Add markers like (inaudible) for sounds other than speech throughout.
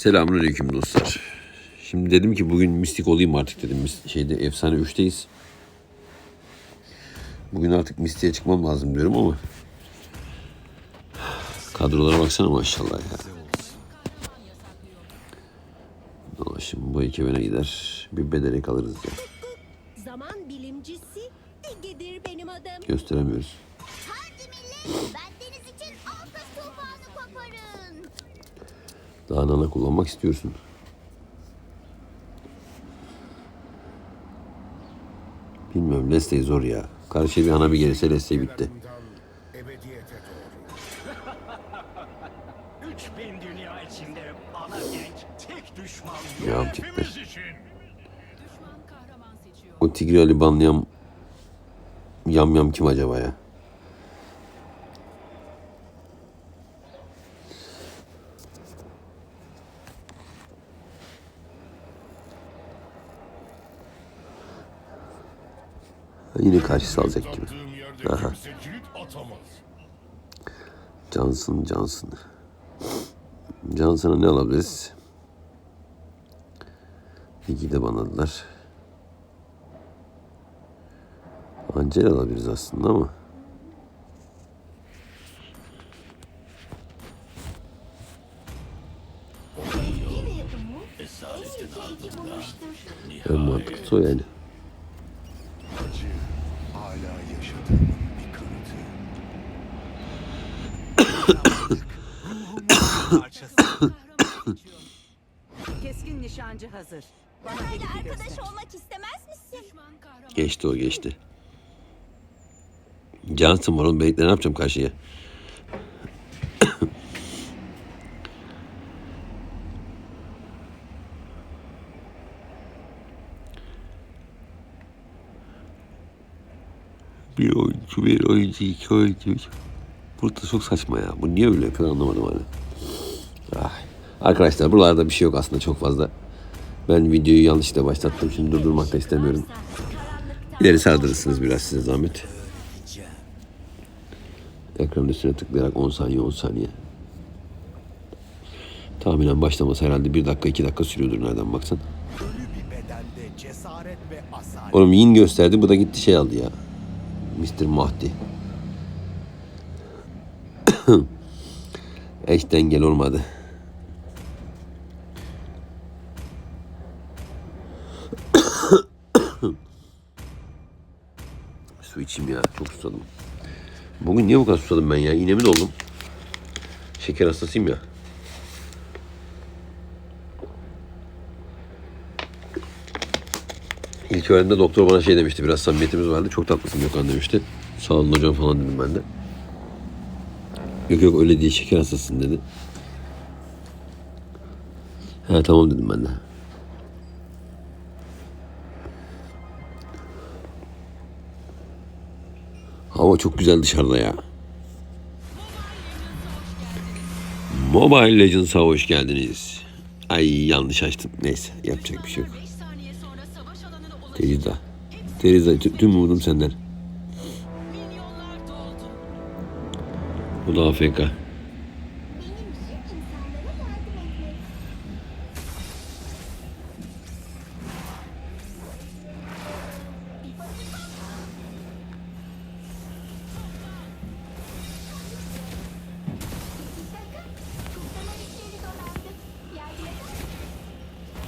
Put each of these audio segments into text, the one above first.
Selamünaleyküm dostlar. Şimdi dedim ki bugün mistik olayım artık dedim. Şeyde efsane 3'teyiz. Bugün artık mistiğe çıkmam lazım diyorum ama kadrolara baksana maşallah ya. Şimdi bu ekibine gider. Bir bedelek alırız ya. Zaman bilimcisi Ege'dir benim adım. Gösteremiyoruz. Daha nana kullanmak istiyorsun. Bilmiyorum Leslie zor ya. Karşıya bir ana bir gelirse Leslie bitti. Ebediyete doğru. 3000 dünya içinde ana genç tek düşman Ya çıktı. hepimiz için. Düşman kahraman seçiyor. O Tigri Ali banlayan yam yam kim acaba ya? Yine karşı alacak gibi. Aha. Johnson, Johnson. Johnson'a ne alabiliriz? İki de banadılar. Ancel alabiliriz aslında ama. En mantıklısı o yani. Keskin nişancı hazır. Bana Böyle hedefi arkadaş göster. olmak istemez misin? Geçti o geçti. Johnson var oğlum. Bekle ne yapacağım karşıya? bir oyuncu, bir oyuncu, iki oyuncu. Burada çok saçma ya. Bu niye öyle yapıyor anlamadım hani. Ah. Arkadaşlar buralarda bir şey yok aslında çok fazla. Ben videoyu yanlışlıkla başlattım. Şimdi durdurmak da istemiyorum. İleri sardırırsınız biraz size zahmet. Ekranın üstüne tıklayarak 10 saniye 10 saniye. Tahminen başlaması herhalde 1 dakika 2 dakika sürüyordur nereden baksan. Oğlum yin gösterdi bu da gitti şey aldı ya. Mr. Mahdi. Eş dengel olmadı. (coughs) Su içeyim ya çok susadım. Bugün niye bu kadar susadım ben ya? İğnemi doldum. Şeker hastasıyım ya. İlk öğrenimde doktor bana şey demişti. Biraz samimiyetimiz vardı. Çok tatlısın Gökhan demişti. Sağ olun hocam falan dedim ben de. Yok yok öyle değil şeker hastasın dedi. He tamam dedim ben de. Hava çok güzel dışarıda ya. Mobile Legends'a hoş geldiniz. Ay yanlış açtım. Neyse yapacak bir şey yok. 5 saniye sonra savaş alanına ulaşacak. Teriza. Teriza tü- tüm umudum senden. Bu da AFK.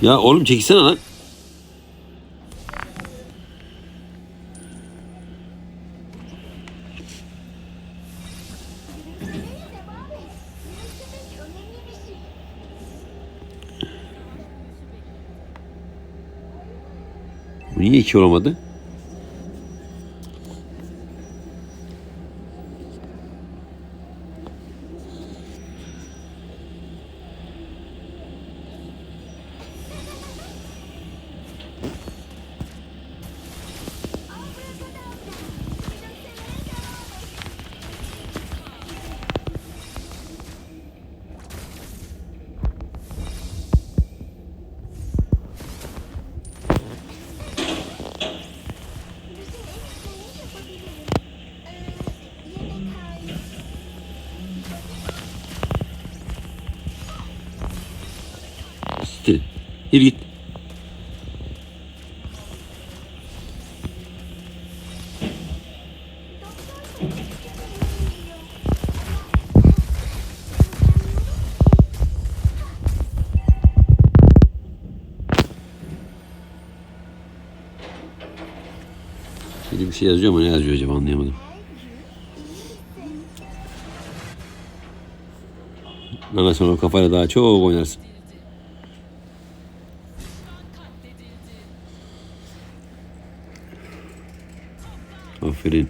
Ya oğlum çekilsene lan. Bu niye bir şey yazıyor ama ne yazıyor acaba anlayamadım. Mehmet sonra o kafayla daha çok oynarsın. Aferin.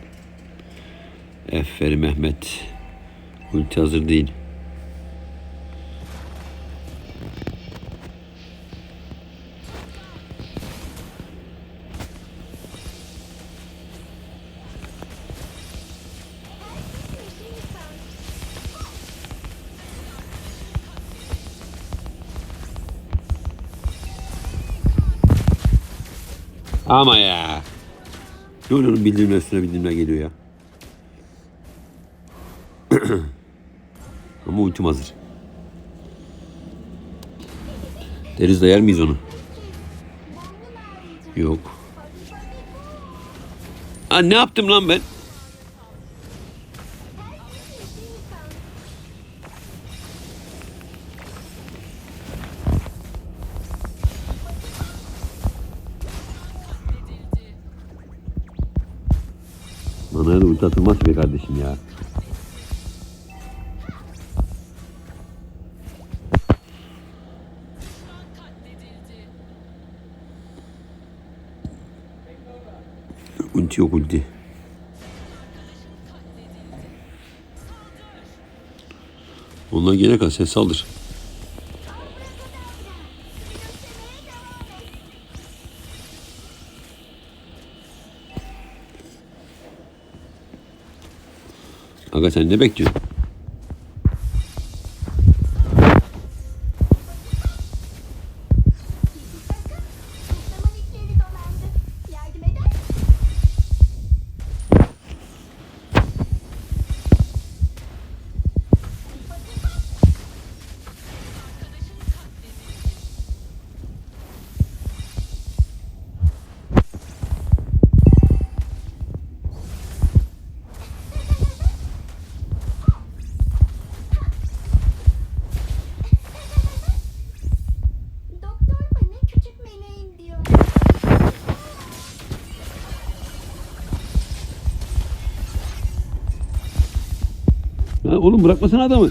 Aferin Mehmet. Ulti hazır değil. Ama ya. Onun bildirimler üstüne bildirimler geliyor ya. (clears throat) Ama ultim hazır. Deriz de yer miyiz onu? Yok. Ha ne yaptım lan ben? Kardeşim ya. Ulti yok ulti. Onlar gene kal sen saldır. Aga sen ne bekliyorsun? Ya oğlum bırakmasana adamı.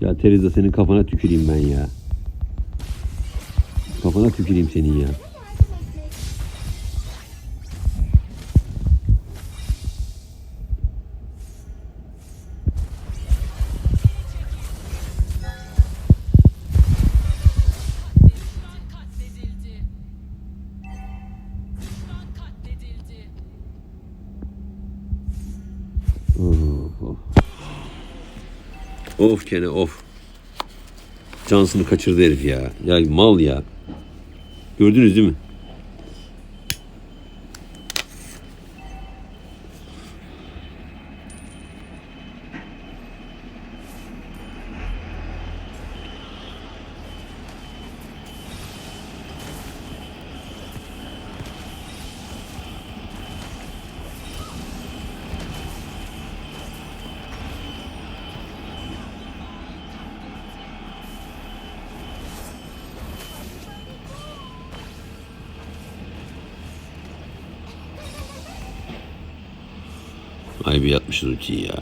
Ya Teresa senin kafana tüküreyim ben ya. Kafana tüküreyim senin ya. Of. Gene of. Cansını kaçırdı herif ya. Ya mal ya. Gördünüz değil mi? Ay bir yatmışız ultiyi ya.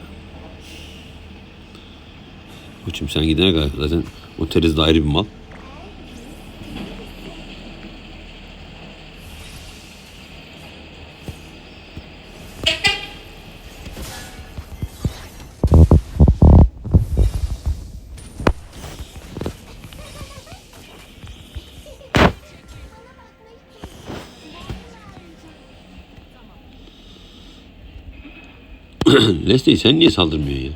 Koçum sen gidene kadar zaten o teriz de ayrı bir mal. (clears throat) Leslie sen niye saldırmıyorsun ya?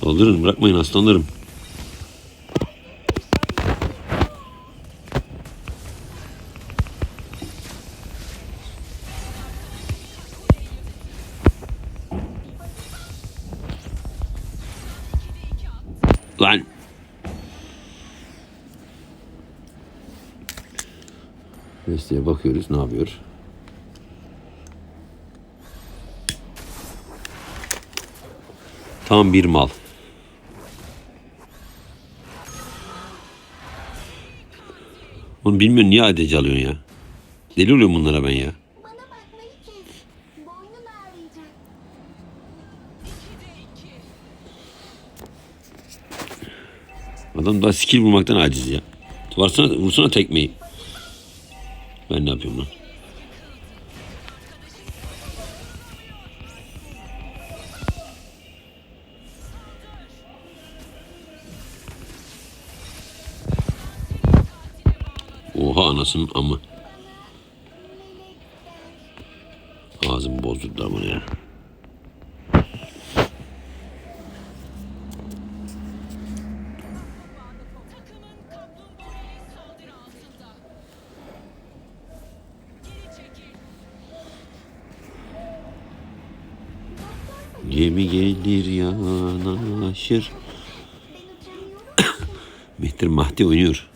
Saldırın bırakmayın aslanlarım. Lan. Mesleğe bakıyoruz ne yapıyor? Tam bir mal. Onu bilmiyorum niye ADC alıyorsun ya. Deli oluyorum bunlara ben ya. Adam daha skill bulmaktan aciz ya. Varsana, vursana tekmeyi. Ben ne yapıyorum lan? Oha anasının amı. Ağzımı bozdurdular bana ya. Gemi gelir yanaşır. (coughs) Mehter Mahdi oynuyor.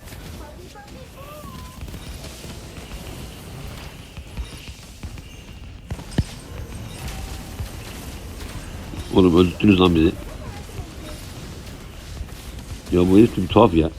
Oğlum öldürdünüz lan bizi. Ya bu herif bir tuhaf ya.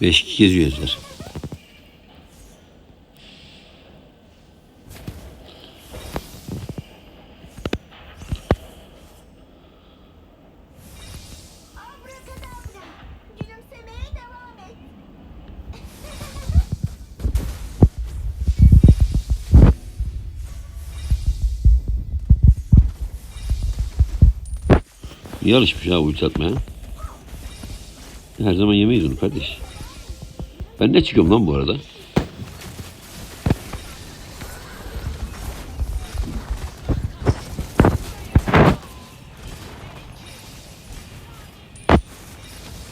Beş iki geziyor. İyi alışmış ha ulti atmaya. Her zaman yemeyiz onu kardeş. Ben ne çıkıyorum lan bu arada?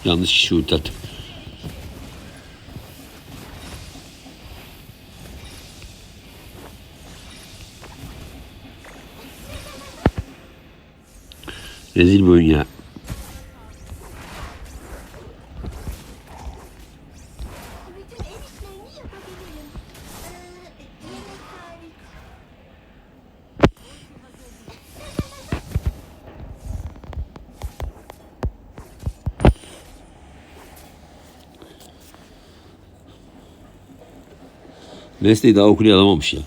Yanlış kişi ulti attım. Rezil bir oyun ya. Mesleği daha okulayı alamamış ya.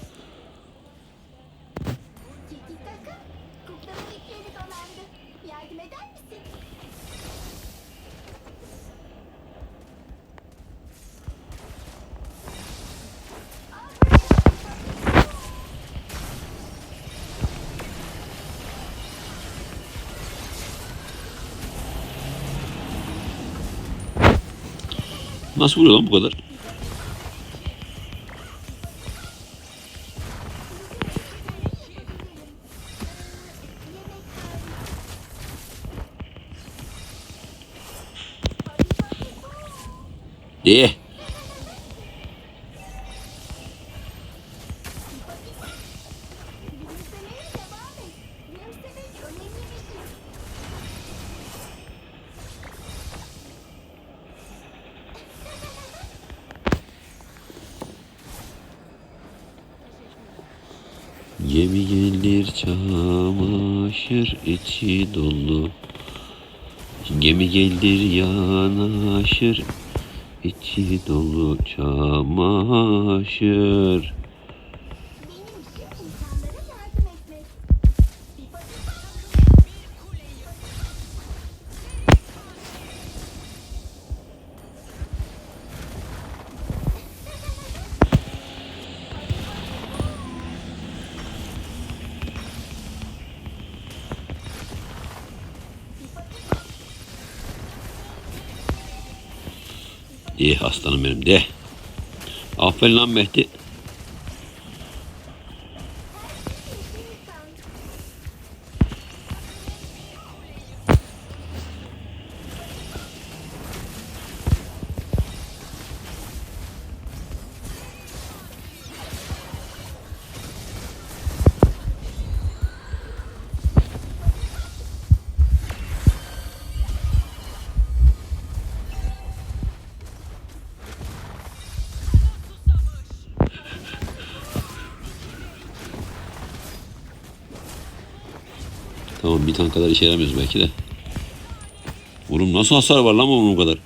Nasıl vuruyor lan bu kadar? Gemi gelir çamaşır içi dolu. Gemi gelir yanaşır içi dolu çamaşır. İyi aslanım benim de. Aferin lan Mehdi. Tamam bir tane kadar işe yaramıyoruz belki de. Oğlum nasıl hasar var lan bunun kadar?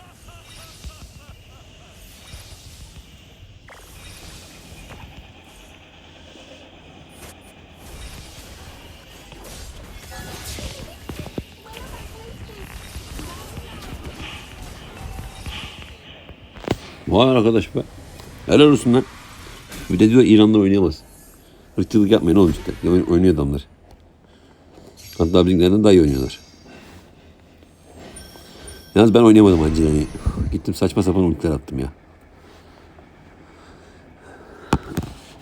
Vay arkadaş be. Helal olsun lan. Bir de diyor İran'da oynayamaz. Irkçılık yapmayın oğlum işte. Oyn- Oynuyor adamlar. Hatta bizimkilerden daha iyi oynuyorlar. Yalnız ben oynayamadım Angela'yı. Gittim saçma sapan ultiler attım ya.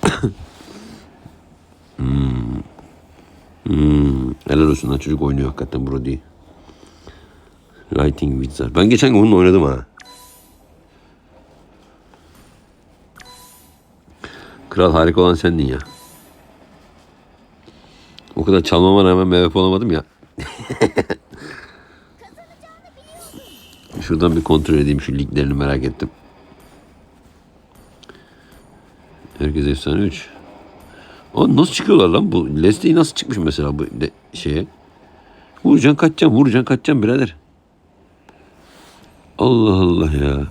(coughs) hmm. Hmm. Helal olsun lan çocuk oynuyor hakikaten Brody. Lighting Wizard. Ben geçen gün onunla oynadım ha. Kral harika olan sendin ya. O kadar çalmama rağmen MVP olamadım ya. Şuradan bir kontrol edeyim şu liglerini merak ettim. Herkes efsane 3. O nasıl çıkıyorlar lan bu? Lesley nasıl çıkmış mesela bu de, şeye? Vuracaksın kaçacaksın, vuracaksın kaçacaksın birader. Allah Allah ya.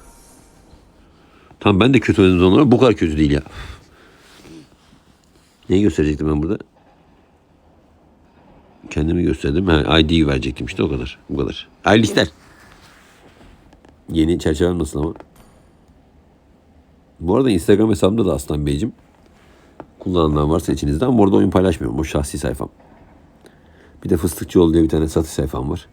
Tamam ben de kötü oynadım onlara. Bu kadar kötü değil ya. Neyi gösterecektim ben burada? Kendimi gösterdim. Ha, ID'yi verecektim işte o kadar. Bu kadar. Hayırlı işler. Yeni çerçevem nasıl ama? Bu arada Instagram hesabımda da Aslan Beyciğim. Kullananlar varsa içinizde ama orada oyun paylaşmıyorum. Bu şahsi sayfam. Bir de Fıstıkçıoğlu diye bir tane satış sayfam var.